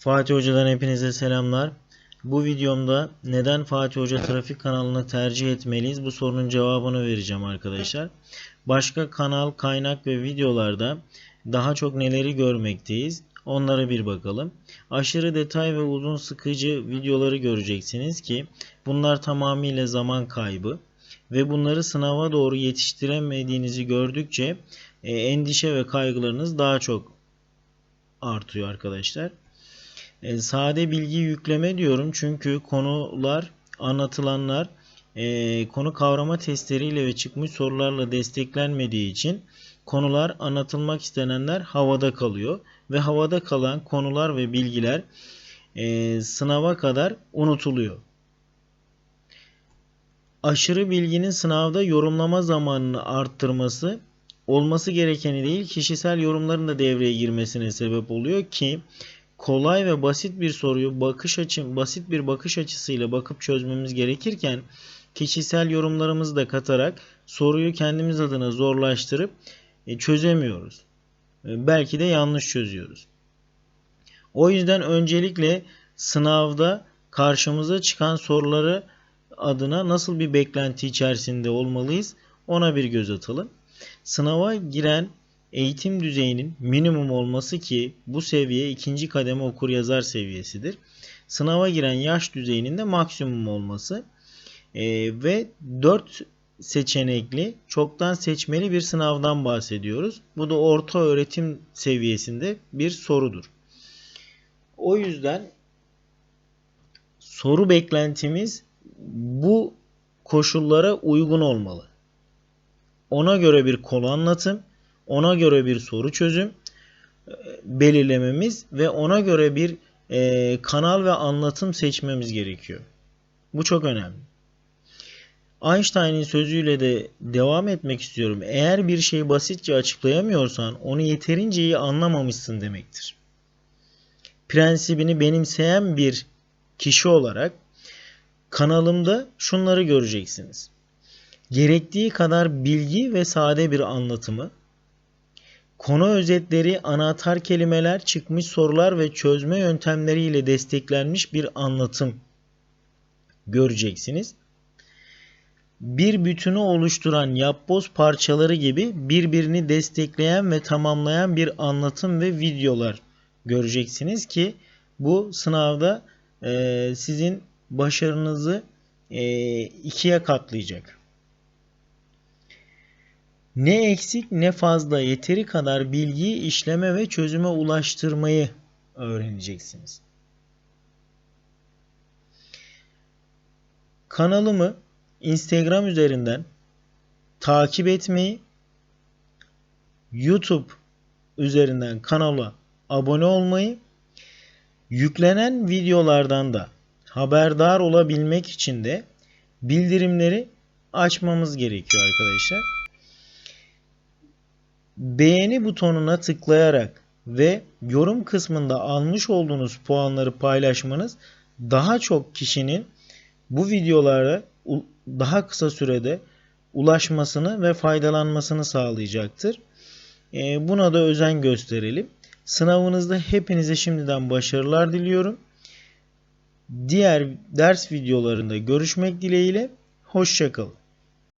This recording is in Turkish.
Fatih Hoca'dan hepinize selamlar. Bu videomda neden Fatih Hoca Trafik kanalını tercih etmeliyiz bu sorunun cevabını vereceğim arkadaşlar. Başka kanal, kaynak ve videolarda daha çok neleri görmekteyiz onlara bir bakalım. Aşırı detay ve uzun sıkıcı videoları göreceksiniz ki bunlar tamamıyla zaman kaybı ve bunları sınava doğru yetiştiremediğinizi gördükçe e, endişe ve kaygılarınız daha çok artıyor arkadaşlar. E, sade bilgi yükleme diyorum çünkü konular anlatılanlar e, konu kavrama testleriyle ve çıkmış sorularla desteklenmediği için konular anlatılmak istenenler havada kalıyor ve havada kalan konular ve bilgiler e, sınava kadar unutuluyor. Aşırı bilginin sınavda yorumlama zamanını arttırması olması gerekeni değil kişisel yorumların da devreye girmesine sebep oluyor ki kolay ve basit bir soruyu bakış açı basit bir bakış açısıyla bakıp çözmemiz gerekirken kişisel yorumlarımızı da katarak soruyu kendimiz adına zorlaştırıp e, çözemiyoruz. E, belki de yanlış çözüyoruz. O yüzden öncelikle sınavda karşımıza çıkan soruları adına nasıl bir beklenti içerisinde olmalıyız ona bir göz atalım. Sınava giren eğitim düzeyinin minimum olması ki bu seviye ikinci kademe okur yazar seviyesidir. Sınava giren yaş düzeyinin de maksimum olması e, ve 4 seçenekli çoktan seçmeli bir sınavdan bahsediyoruz. Bu da orta öğretim seviyesinde bir sorudur. O yüzden soru beklentimiz bu koşullara uygun olmalı. Ona göre bir konu anlatım, ona göre bir soru çözüm e, belirlememiz ve ona göre bir e, kanal ve anlatım seçmemiz gerekiyor. Bu çok önemli. Einstein'in sözüyle de devam etmek istiyorum. Eğer bir şeyi basitçe açıklayamıyorsan onu yeterince iyi anlamamışsın demektir. Prensibini benimseyen bir kişi olarak kanalımda şunları göreceksiniz. Gerektiği kadar bilgi ve sade bir anlatımı, konu özetleri, anahtar kelimeler, çıkmış sorular ve çözme yöntemleriyle desteklenmiş bir anlatım göreceksiniz. Bir bütünü oluşturan yapboz parçaları gibi birbirini destekleyen ve tamamlayan bir anlatım ve videolar göreceksiniz ki bu sınavda sizin başarınızı ikiye katlayacak. Ne eksik ne fazla yeteri kadar bilgiyi işleme ve çözüme ulaştırmayı öğreneceksiniz. Kanalımı Instagram üzerinden takip etmeyi, YouTube üzerinden kanala abone olmayı, yüklenen videolardan da haberdar olabilmek için de bildirimleri açmamız gerekiyor arkadaşlar. Beğeni butonuna tıklayarak ve yorum kısmında almış olduğunuz puanları paylaşmanız daha çok kişinin bu videolara daha kısa sürede ulaşmasını ve faydalanmasını sağlayacaktır. E, buna da özen gösterelim. Sınavınızda hepinize şimdiden başarılar diliyorum. Diğer ders videolarında görüşmek dileğiyle. Hoşçakalın.